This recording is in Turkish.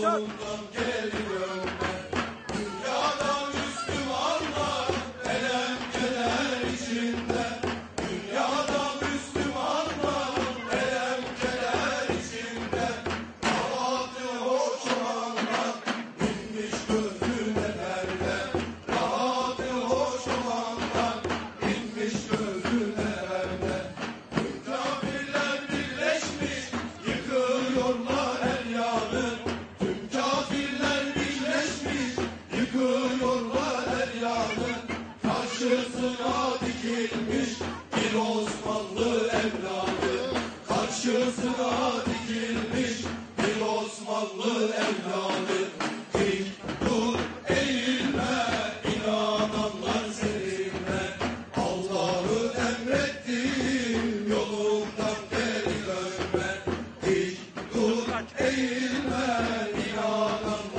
Şart. geliyorum. dikilmiş bir Osmanlı evladı. Karşısına dikilmiş bir Osmanlı evladı. Dik dur eğilme inananlar seninle. Allah'ı emrettim yolundan geri dönme. Dik dur eğilme inananlar